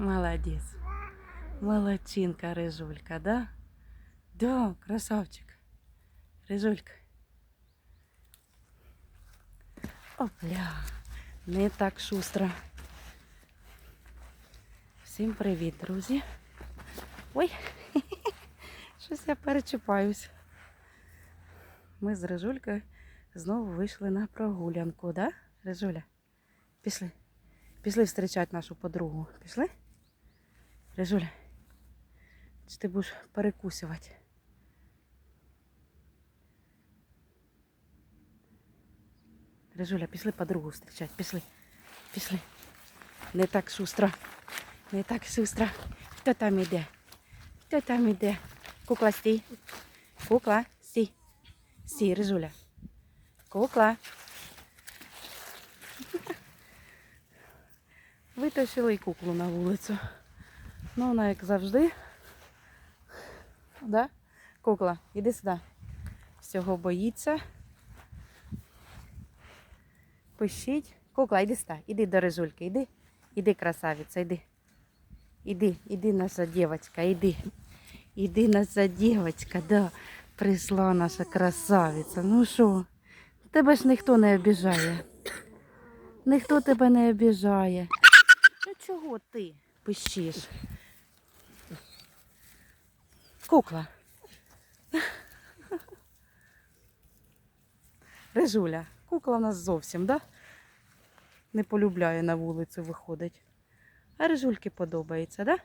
Молодець. Молодчинка, Рижулька, да? Да, красавчик. Рижулька. Опля, не так шустро. Всім привіт, друзі. Ой, щось я перечіпаюсь. Ми з Рижулькою знову вийшли на прогулянку, да, Рижуля? Пішли. Пішли зустрічати нашу подругу. Пішли? Рижуля, чи ти будеш перекусувати? Рижуля, пішли подругу зустрічати. Пішли. Пішли. Не так шустро. Не так шустро. Хто там іде? Хто там іде? Кукла стій. Кукла стій. Стій, Рижуля. Кукла. Витащили куклу на вулицю. Ну, вона як завжди. Да? Кукла, іди сюди. Всього боїться. Пишіть. Кукла, іди сюди. Іди до Рижульки, іди. Іди, красавиця, іди. Іди, іди наша дівчинка, іди. Іди наша дівчинка, да. Прийшла наша красавиця. Ну що, тебе ж ніхто не обіжає. Ніхто тебе не обіжає. Ну чого ти пищиш? Кукла. Рижуля, кукла в нас зовсім, да? Не полюбляє на вулицю виходить. А Рижульки подобається, да?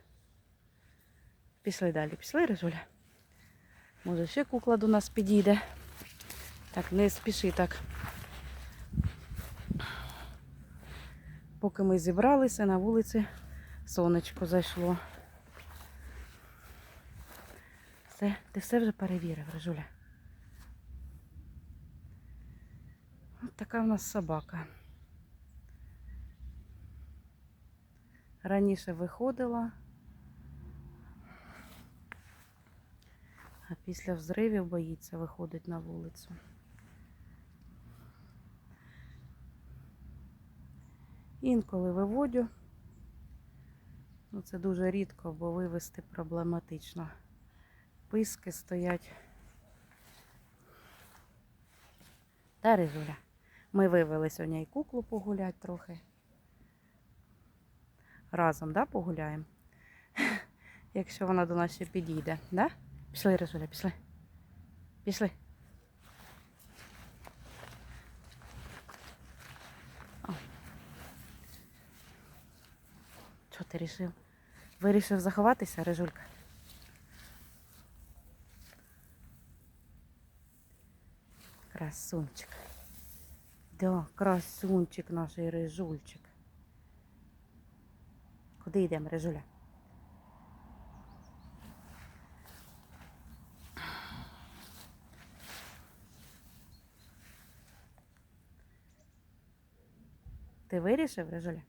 Пішли далі, пішли, Рижуля. Може, ще кукла до нас підійде. Так, не спіши так. Поки ми зібралися, на вулиці сонечко зайшло. Все, ти все вже перевірив, Рижуля. Ось така в нас собака. Раніше виходила, а після взривів боїться виходить на вулицю. Інколи виводю. Ну, це дуже рідко, бо вивести проблематично. Писки стоять. Та Рижуля. Ми вивели сьогодні і куклу погуляти трохи. Разом, да, погуляємо? Якщо вона до нас ще підійде, да? Пішли, Рижуля, пішли. Пішли. Що ти рішив? Вирішив заховатися, Рижулька? Красунчик. Да, красунчик наш рижульчик. Куди йдемо, Рижуля? Ти вирішив, Рижуля?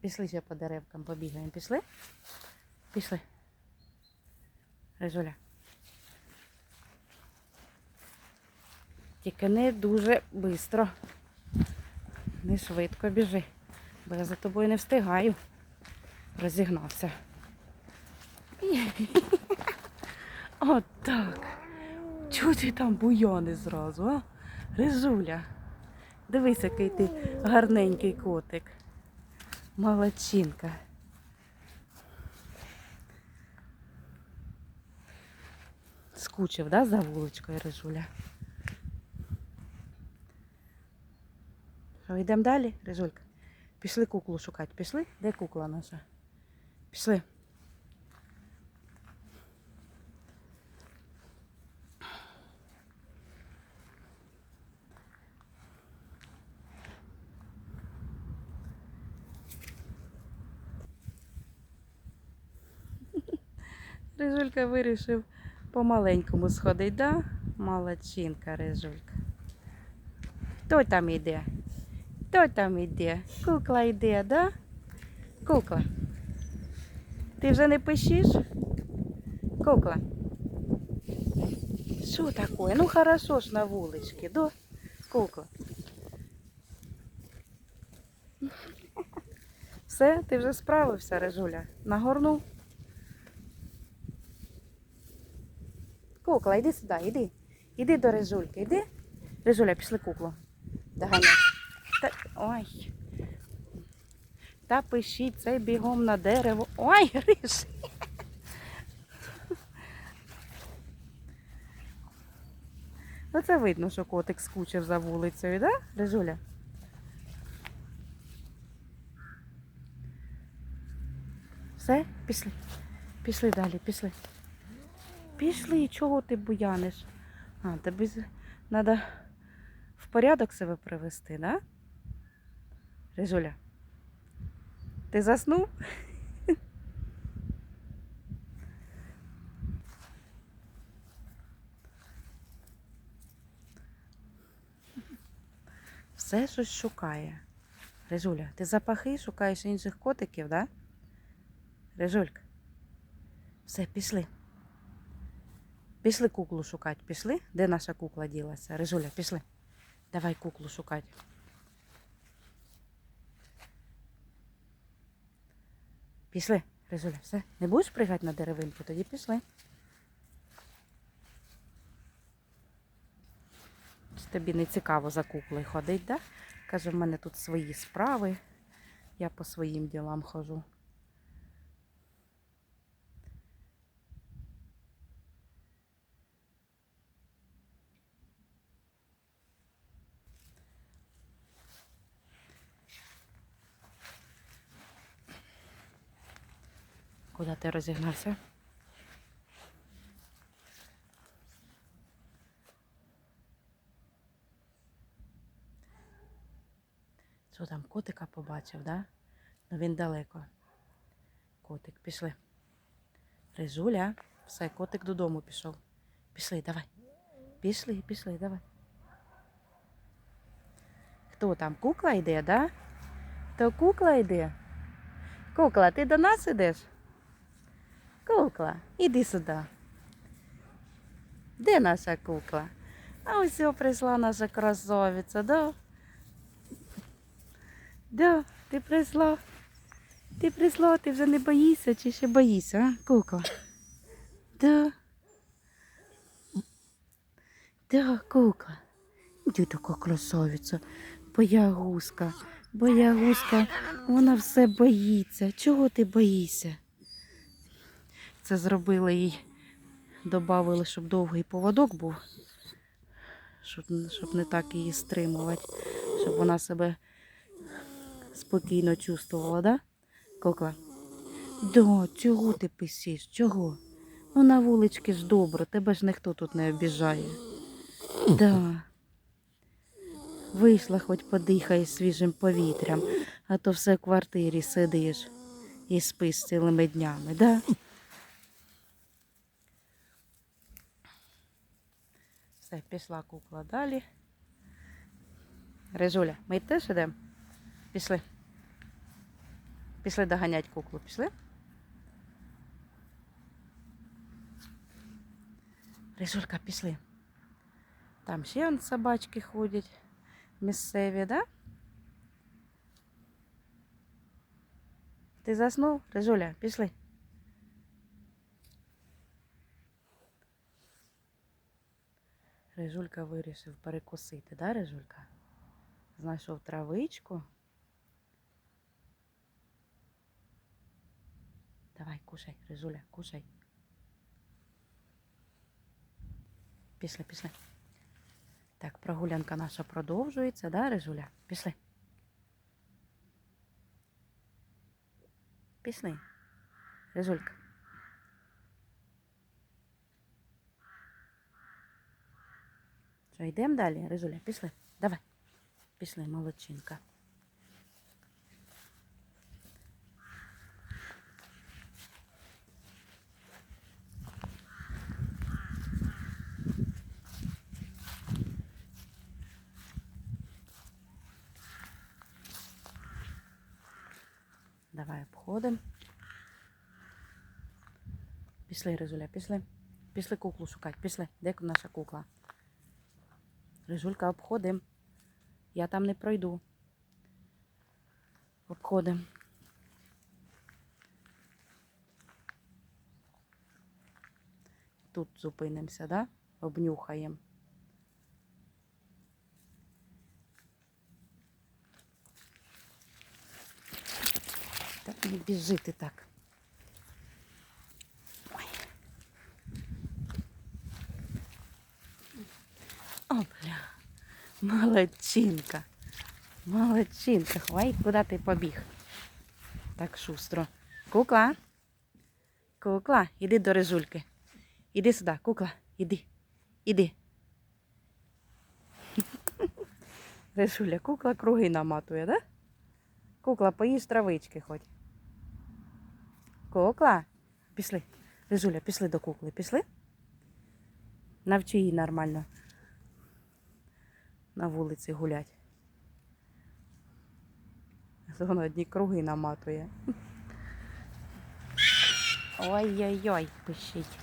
Пішли ще по деревкам побігаємо. Пішли? Пішли. Рижуля. Тільки не дуже швидко. Не швидко біжи, бо я за тобою не встигаю. Розігнався. От так. Чого ти там буяни зразу, а? Рижуля. Дивись, який ти гарненький котик. Молодчинка. Скучив, да, за вуличкою Рижуля? Що, йдемо далі, Рижулька? Пішли куклу шукати. Пішли? Де кукла наша? Пішли. Рижулька вирішив помаленькому сходить, да? Молодчинка, Рижулька. Хто там іде? Хто там іде? Кукла йде, да? Кукла. Ти вже не пишеш? Кукла. Що таке? Ну хорошо ж на вуличці, да? Кукла. Все, ти вже справився, Режуля. Нагорнув. Кукла, йди сюди, йди. Іди до Режульки, йди. Режуля, пішли куклу. Доганяй. Ой. Та пишіть цей бігом на дерево. Ой, Риж. Ну це видно, що котик скучив за вулицею, да, Режуля? Все, пішли. Пішли далі, пішли. Пішли, чого ти буяниш? А, тобі треба в порядок себе привести, да? Режуля. Ти заснув? Все щось шукає. Режуля, ти запахи шукаєш інших котиків, да? Режулька. Все, пішли. Пішли куклу шукати. Пішли? Де наша кукла ділася? Режуля, пішли. Давай куклу шукати. Пішли, резуля, все. Не будеш пригати на деревинку, тоді пішли. Чи тобі не цікаво за куклою ходить, да? Каже, в мене тут свої справи. Я по своїм ділам хожу. Куди ти розігнався? Що там котика побачив, да? Ну він далеко. Котик, пішли. Рижуля, все, котик додому пішов. Пішли, давай. Пішли, пішли, давай. Хто там? Кукла йде, да? То кукла йде. Кукла, ти до нас ідеш? Кукла, іди сюди. Де наша кукла? А ось прийшла наша красавиця, да? Да, ти прийшла. Ти прийшла, ти вже не боїшся чи ще боїшся, а, кукла? Да. Да, кукла. Де така красавиця? Боягузка. Боягузка, вона все боїться. Чого ти боїшся? Це зробили їй, додали, щоб довгий поводок був, щоб, щоб не так її стримувати, щоб вона себе спокійно чувствувала, да? Кукла? Да, чого ти писиш? Чого? Ну на вулички ж добре, тебе ж ніхто тут не обіжає. Да. Вийшла, хоч подихай свіжим повітрям, а то все в квартирі сидиш і спиш цілими днями, да? Все, пішла кукла далі. Режуля, ми теж йдемо? Пішли. Пішли доганять куклу. Пішли? Режулька, пішли. Там ще собачки ходять місцеві, да? Ти заснув? Режуля, пішли. Режулька вирішив перекусити, да, Режулька? Знайшов травичку. Давай, кушай, Режуля, кушай. Пішли, пішли. Так, прогулянка наша продовжується, да, Режуля? Пішли. Пішли. Режулька. Що, йдемо далі, Режуля? Пішли. Давай. Пішли, молодчинка. Давай обходимо. Пішли, Ризуля, пішли. Пішли куклу шукати. Пішли. Де наша кукла? Рижулька обходимо. Я там не пройду. Обходимо. Тут зупинимося, да? Обнюхаємо. Так не біжити так. Опля. Молодчинка. Молодчинка. Ой, куди ти побіг? Так шустро. Кукла. Кукла, іди до рижульки. Іди сюди, кукла, іди. Іди. Рижуля, кукла круги наматує, да? Кукла, поїж травички хоч. Кукла, пішли. Рижуля, пішли до кукли, пішли? Навчи її нормально на вулиці гулять. Вона одні круги наматує. Ой-ой-ой, пишіть.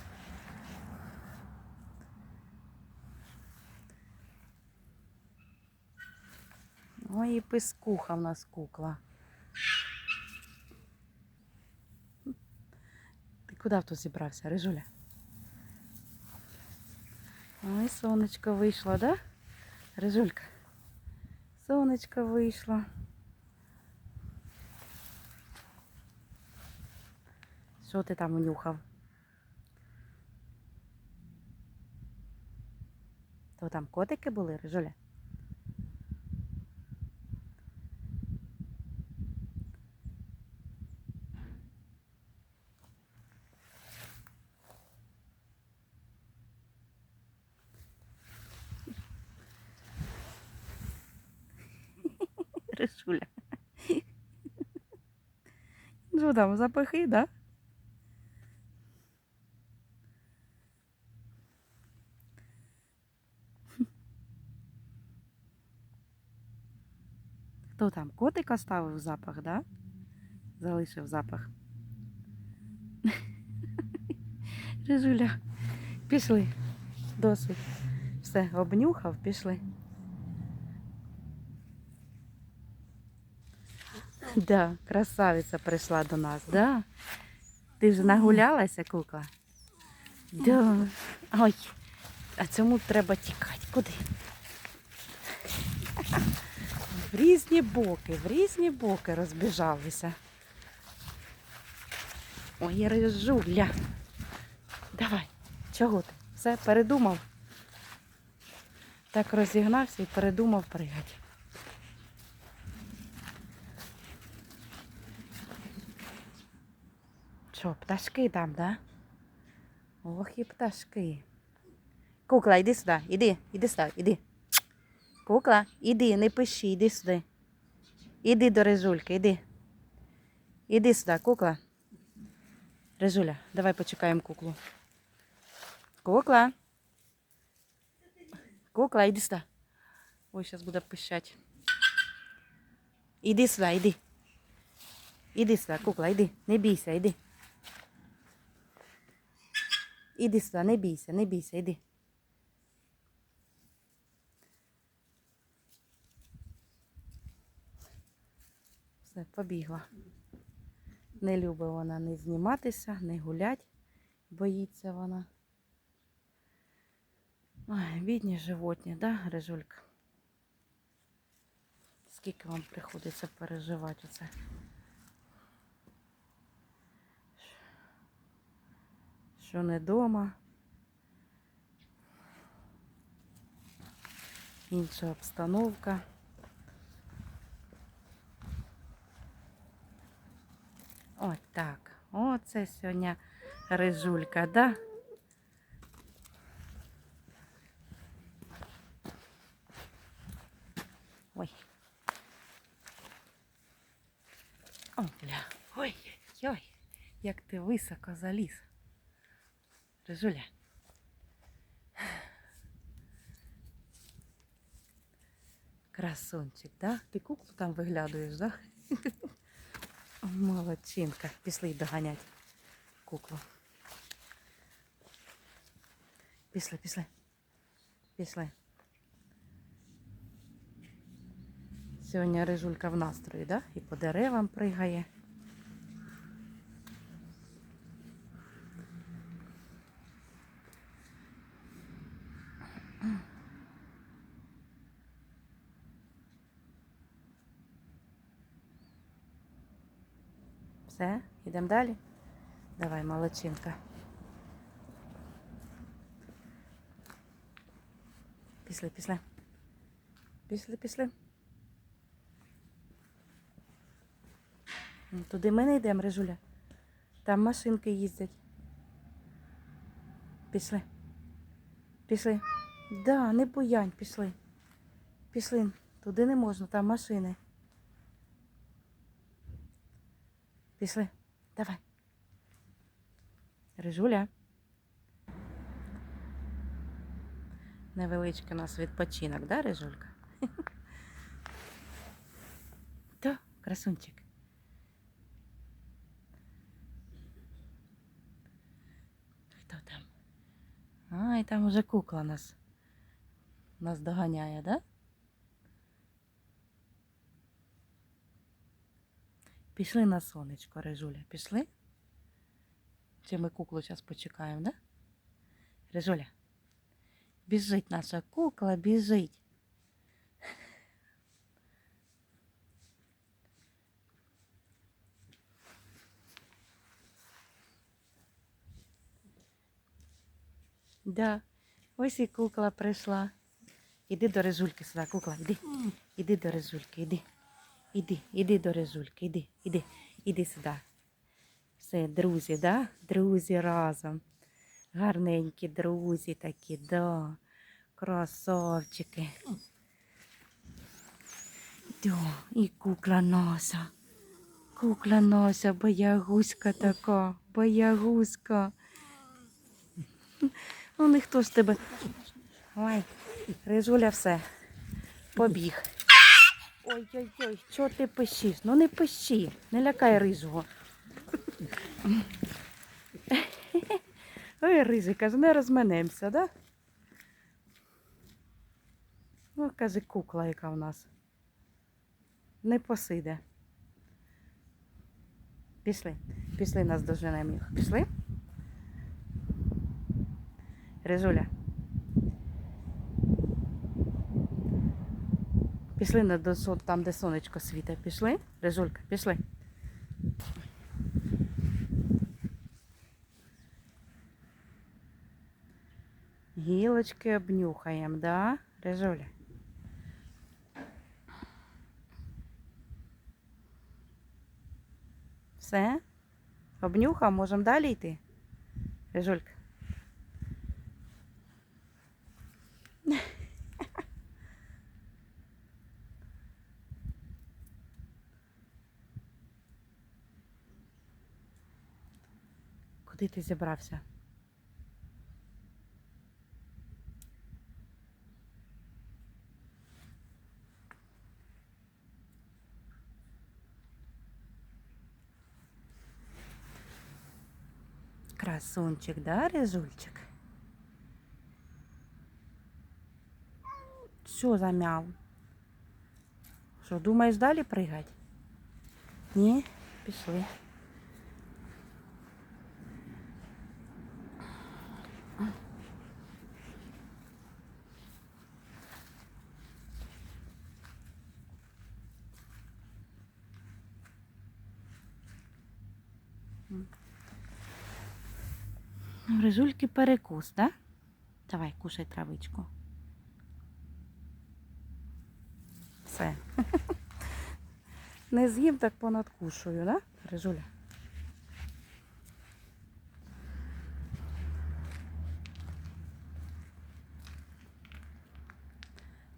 Ой, і пискуха в нас кукла. Ти куди тут зібрався, Рижуля? Ой, сонечко вийшло, да? Рижулька. Сонечко вийшло. Що ти там унюхав? То там котики були, Рижуля? Що там, запахи, да? Хто там? Котик оставив запах, да? Залишив запах. Рижуля, пішли. Досить. Все, обнюхав, пішли. Да, красавиця прийшла до нас, да? Ти вже нагулялася, кукла? Да. Ой, а цьому треба тікати. Куди? В різні боки, в різні боки розбіжалися. Ой, рижуля. Давай, чого ти? Все, передумав? Так розігнався і передумав пригати. Що, пташки там, да? Ох і пташки. Кукла, іди сюди, іди, іди сюди, іди. Кукла, іди, не пиши, іди сюди. Іди до Рижульки, іди. Іди сюди, кукла. Рижуля, давай почекаємо куклу. Кукла. Кукла, іди сюди. Ой, зараз буде пищать. Іди сюди, іди. Іди сюди, кукла, іди. Не бійся, іди. Іди сюди, не бійся, не бійся, іди. Все, побігла. Не любить вона не зніматися, не гулять. Боїться вона. Ой, бідні животні, да, Грижулька? Скільки вам приходиться переживати оце? Що не вдома. Інша обстановка. Ось так. Оце сьогодні рижулька, да? Ой. О, бля. Ой, ой, як ти високо заліз. Рижуля. Красунчик, да? Ти куклу там виглядуєш, да? Молодчинка. Пішли доганять куклу. Пішли, пішли. Пішли. Сьогодні рижулька в настрої, да? І по деревам пригає. Все, йдемо далі. Давай, молодчинка. Пішли, пішли. Пішли, пішли. Ну, Туди ми не йдемо, Рижуля. Там машинки їздять. Пішли. Пішли. Да, не буянь, пішли. Пішли. Туди не можна, там машини. Пішли. Давай. Рижуля. Невеличкий у нас відпочинок, да, Рижулька? Да, красунчик. Хто там? А, і там уже кукла нас. Нас доганяє, да? Пішли на сонечко, Рижуля, пішли? Чи ми куклу зараз почекаємо, да? Рижуля. Біжить наша кукла, біжить. Да, ось і кукла прийшла. Іди до Рижульки сюди, кукла, іди. Іди до Рижульки, іди. Іди, іди до Рижульки, іди, іди, іди сюди. Все, друзі, да? Друзі разом. Гарненькі друзі такі, да. Красавчики. Да, і кукла носа. Кукла носа, боягузька така, боягузька. Ну, ніхто ж тебе. Ой, Рижуля все. Побіг. Ой-ой-ой, чого ти пищиш? Ну не пищи, не лякай рижого. Ой, рижий, каже, не розминемося, да? Ну, каже, кукла, яка в нас. Не посиде. Пішли. Пішли нас доженемо їх. Пішли? Рижуля. Пішли на до, там, де сонечко світить. Пішли? Рижулька, пішли. Гілочки обнюхаємо, да, Рижуля? Все? Обнюхав, можемо далі йти? Рижулька. Куди ти зібрався? Красунчик, да, Рижульчик? Що замяв? Що, думаєш далі пригати? Ні? Пішли. В Рижульки перекус, да? Давай, кушай травичку. Все. Не з'їм, так понадкушую, да, Рижуля?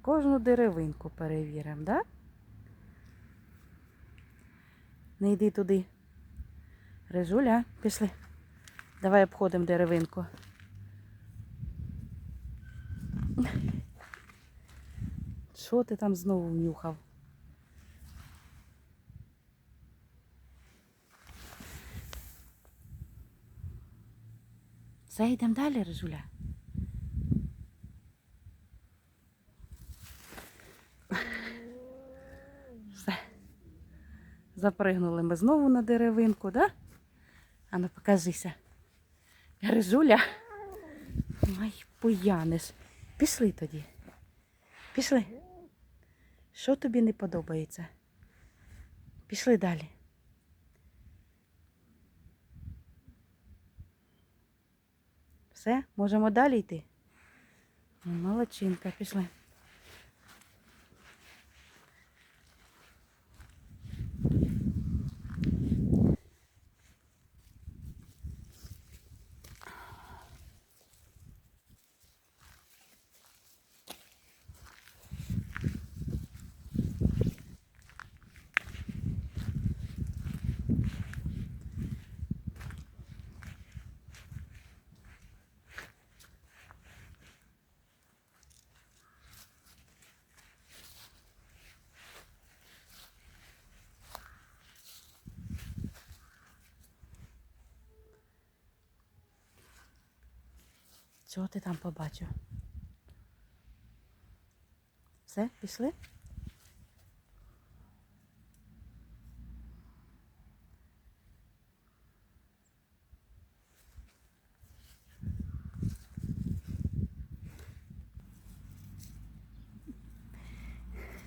Кожну деревинку перевіримо, да? Не йди туди. Рижуля, пішли. Давай обходимо деревинку. Що ти там знову внюхав? Йдемо далі, Рижуля. Все. Запригнули ми знову на деревинку, да? Ану, покажися. Гризуля. Ай, пояниш. Пішли тоді. Пішли. Що тобі не подобається? Пішли далі. Все, можемо далі йти. Молодчинка, пішли. Чого ти там побачив? Все, пішли?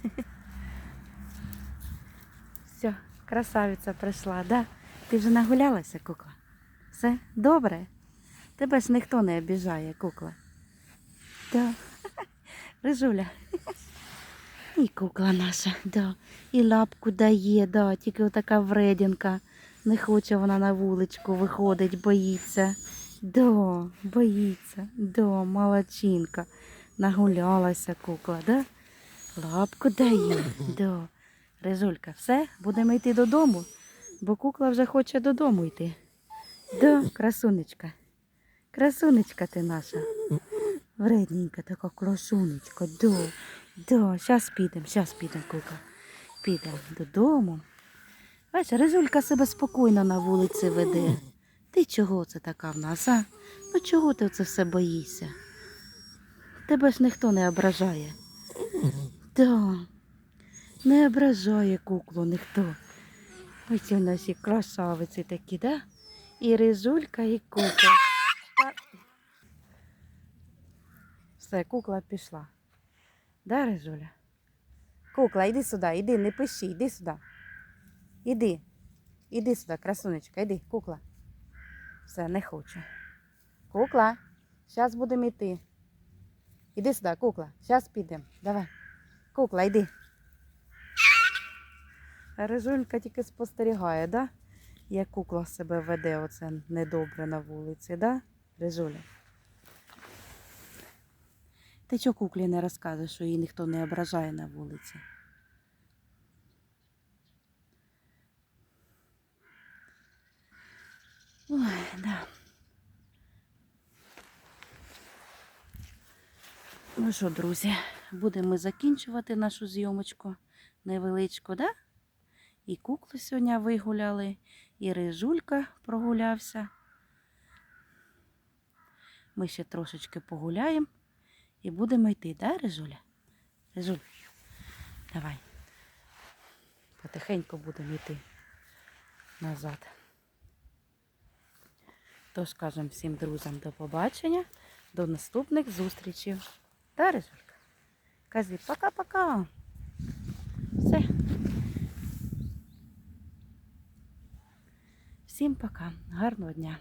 Все, красавиця прийшла, да? Ти вже нагулялася, кукла? Все добре? Тебе ж ніхто не обіжає, кукла. Да. Рижуля. І кукла наша, да. І лапку дає, да, тільки отака вредінка. Не хоче вона на вуличку виходить, боїться. Да, боїться, да, молодчинка. Нагулялася кукла, да? Лапку дає, да. Рижулька, все, будемо йти додому, бо кукла вже хоче додому йти. Да, красунечка. Красунечка ти наша. Вредненька така красунечка. Да, да, щас підемо, щас підемо, кука. Підемо додому. Бачиш, Ризулька себе спокійно на вулиці веде. Ти чого це така в нас, а? Ну чого ти це все боїшся? Тебе ж ніхто не ображає. Да, не ображає куклу ніхто. Ось у наші красавиці такі, да? І ризулька, і кукла. Все, кукла пішла. Да, Рижуля? Кукла, іди сюди, іди, не пиши, іди сюди. Іди. Іди сюди, красунечка, іди, кукла. Все, не хоче. Кукла, зараз будемо йти. Іди сюди, кукла, зараз підемо. Давай. Кукла, йди. Рижулька тільки спостерігає, да? Як кукла себе веде оце недобре на вулиці, да? Рижуля? Ти чого куклі не розказуєш, що її ніхто не ображає на вулиці? Ой, да. Ну що, друзі, будемо закінчувати нашу зйомочку невеличку, да? І куклу сьогодні вигуляли, і рижулька прогулявся. Ми ще трошечки погуляємо і будемо йти, да, Рижуля? Рижуль, давай. Потихеньку будемо йти назад. Тож кажемо всім друзям до побачення, до наступних зустрічей. Да, Рижулька? Кази пока-пока. Все. Всім пока. Гарного дня.